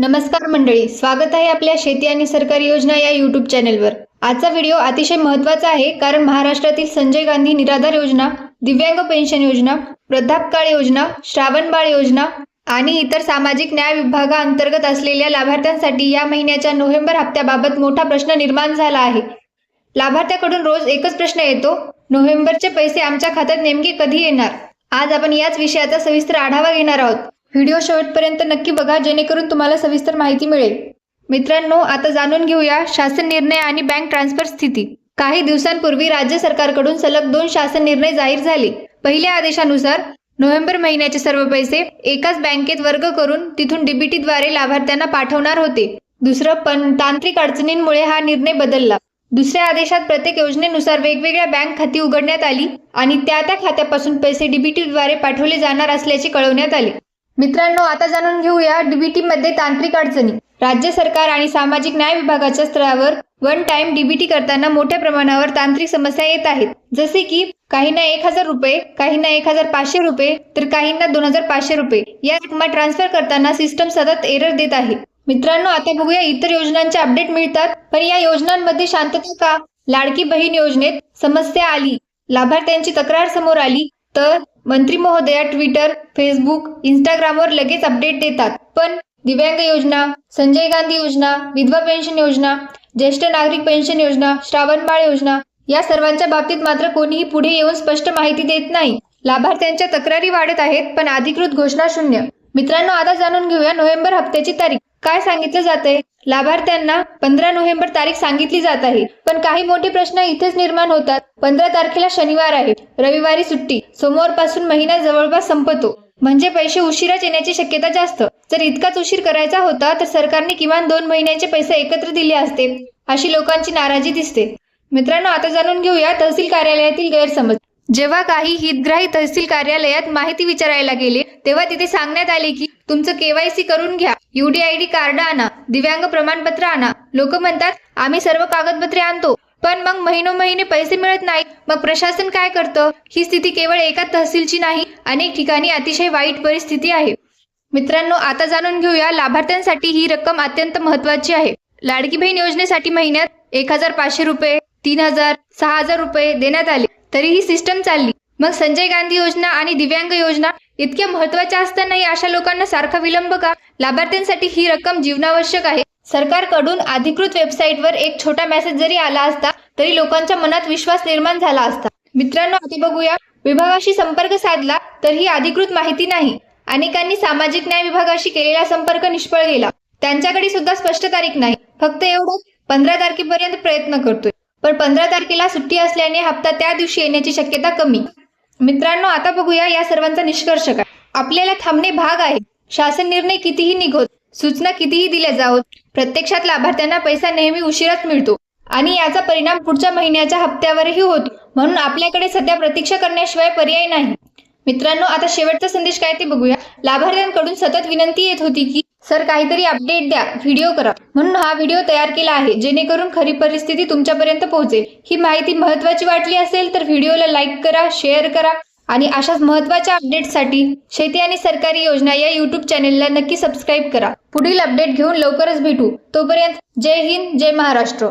नमस्कार मंडळी स्वागत आहे आपल्या शेती आणि सरकारी योजना या युट्यूब चॅनेलवर आजचा व्हिडिओ अतिशय महत्त्वाचा आहे कारण महाराष्ट्रातील संजय गांधी निराधार योजना दिव्यांग पेन्शन योजना वृद्धापकाळ योजना श्रावणबाळ योजना आणि इतर सामाजिक न्याय विभागाअंतर्गत असलेल्या लाभार्थ्यांसाठी या महिन्याच्या नोव्हेंबर हप्त्याबाबत मोठा प्रश्न निर्माण झाला आहे. लाभार्थ्याकडून रोज एकच प्रश्न येतो नोव्हेंबरचे पैसे आमच्या खात्यात नेमके कधी येणार? आज आपण याच विषयाचा सविस्तर आढावा घेणार आहोत. व्हिडिओ शेवटपर्यंत नक्की बघा जेणेकरून तुम्हाला सविस्तर माहिती मिळेल. मित्रांनो आता जाणून घेऊया शासन निर्णय आणि बँक ट्रान्सफर स्थिती. काही दिवसांपूर्वी राज्य सरकारकडून सलग दोन शासन निर्णय जाहीर झाले. पहिल्या आदेशानुसार नोव्हेंबर महिन्याचे सर्व पैसे एकाच बँकेत वर्ग करून तिथून डीबीटीद्वारे लाभार्थ्यांना पाठवणार होते. दुसरं पण तांत्रिक अडचणींमुळे हा निर्णय बदलला. दुसऱ्या आदेशात प्रत्येक योजनेनुसार वेगवेगळ्या बँक खाती उघडण्यात आली आणि त्या त्या खात्यापासून पैसे डीबीटीद्वारे पाठवले जाणार असल्याचे कळवण्यात आले. मित्रांनो आता जाणून घेऊया डीबीटी मध्ये तांत्रिक अडचणी. राज्य सरकार आणि सामाजिक न्याय विभागाच्या स्तरावर वन टाइम डीबीटी करताना मोठ्या प्रमाणावर तांत्रिक समस्या येत आहेत. जसे की काहींना एक हजार रुपये काहींना एक हजार पाचशे रुपये तर काहींना दोन हजार पाचशे रुपये. या रकमा ट्रान्सफर करताना सिस्टम सतत एरर देत आहे. मित्रांनो आता बघूया इतर योजनांचे अपडेट मिळतात. पण या योजनांमध्ये शांतता का? लाडकी बहीण योजनेत समस्या आली. लाभार्थ्यांची तक्रार समोर आली. तर मंत्री महोदया ट्विटर फेसबुक इंस्टाग्रामवर लगेच अपडेट देतात. पण दिव्यांग योजना संजय गांधी योजना विधवा पेन्शन योजना ज्येष्ठ नागरिक पेन्शन योजना श्रावणबाळ योजना या सर्वांच्या बाबतीत मात्र कोणीही पुढे येऊन स्पष्ट माहिती देत नाही. लाभार्थ्यांच्या तक्रारी वाढत आहेत पण अधिकृत घोषणा शून्य. मित्रांनो आता जाणून घेऊया नोव्हेंबर हप्त्याची तारीख. काय सांगितलं जाते लाभार्थ्यांना पंधरा नोव्हेंबर तारीख सांगितली जात आहे. पण काही मोठे प्रश्न इथेच निर्माण होतात. पंधरा तारखेला शनिवार आहे. रविवारी सुट्टी. सोमवारपासून महिना जवळपास संपतो. म्हणजे पैसे उशिराच येण्याची शक्यता जास्त. जर इतकाच उशीर करायचा होता तर सरकारने किमान दोन महिन्याचे पैसे एकत्र दिले असते अशी लोकांची नाराजी दिसते. मित्रांनो आता जाणून घेऊया तहसील कार्यालयातील गैरसमज. जेव्हा काही हितग्राही तहसील कार्यालयात माहिती विचारायला गेले तेव्हा तिथे सांगण्यात आले की तुमचं केवायसी करून घ्या. युडीआयडी कार्ड आणा दिव्यांग प्रमाणपत्र आणा. लोक म्हणतात आम्ही सर्व कागदपत्रे आणतो. पण मग महिनो महिने पैसे मिळत नाहीत. मग प्रशासन काय करतं? ही स्थिती केवळ एका तहसीलची नाही अनेक ठिकाणी अतिशय वाईट परिस्थिती आहे. मित्रांनो आता जाणून घेऊया लाभार्थ्यांसाठी ही रक्कम अत्यंत महत्वाची आहे. लाडकी बहीण योजनेसाठी महिन्यात एक हजार पाचशे रुपये तीन हजार सहा हजार रुपये देण्यात आले. तरी ही सिस्टम चालली. मग संजय गांधी योजना आणि दिव्यांग योजना इतक्या महत्त्वाच्या असतानाही अशा लोकांना सारखा विलंब का? लाभार्थ्यांसाठी ही रक्कम जीवनावश्यक आहे. सरकारकडून अधिकृत वेबसाईटवर एक छोटा मेसेज जरी आला असता तरी लोकांच्या मनात विश्वास निर्माण झाला असता. मित्रांनो आधी बघूया. विभागाशी संपर्क साधला तर ही अधिकृत माहिती नाही. अनेकांनी सामाजिक न्याय विभागाशी केलेला संपर्क निष्फळ गेला. त्यांच्याकडे सुद्धा स्पष्ट तारीख नाही. फक्त एवढं पंधरा तारखेपर्यंत प्रयत्न करतोय. पण पंधरा तारखेला सुट्टी असल्याने हप्ता त्या दिवशी येण्याची शक्यता कमी. मित्रांनो आता बघूया या सर्वांचा निष्कर्ष काय? आपल्याला थांबणे भाग आहे. शासन निर्णय कितीही निघोत सूचना कितीही दिल्या जावत प्रत्यक्षात लाभार्थ्यांना पैसा नेहमी उशिराच मिळतो आणि याचा परिणाम पुढच्या महिन्याच्या हप्त्यावरही होतो. म्हणून आपल्याकडे सध्या प्रतीक्षा करण्याशिवाय पर्याय नाही. मित्रांनो आता शेवटचा संदेश काय ते बघूया. लाभार्थ्यांकडून सतत विनंती येत होती की सर काहीतरी अपडेट द्या. व्हिडिओ करा. म्हणून हा व्हिडिओ तयार केला आहे. जेणेकरून खरी परिस्थिती तुमच्यापर्यंत पोहोचेल. ही माहिती महत्वाची वाटली असेल तर व्हिडिओला लाईक करा शेअर करा आणि अशाच महत्त्वाच्या अपडेटसाठी शेती आणि सरकारी योजना या युट्यूब चॅनेलला नक्की सबस्क्राईब करा. पुढील अपडेट घेऊन लवकरच भेटू. तोपर्यंत जय हिंद जय महाराष्ट्र.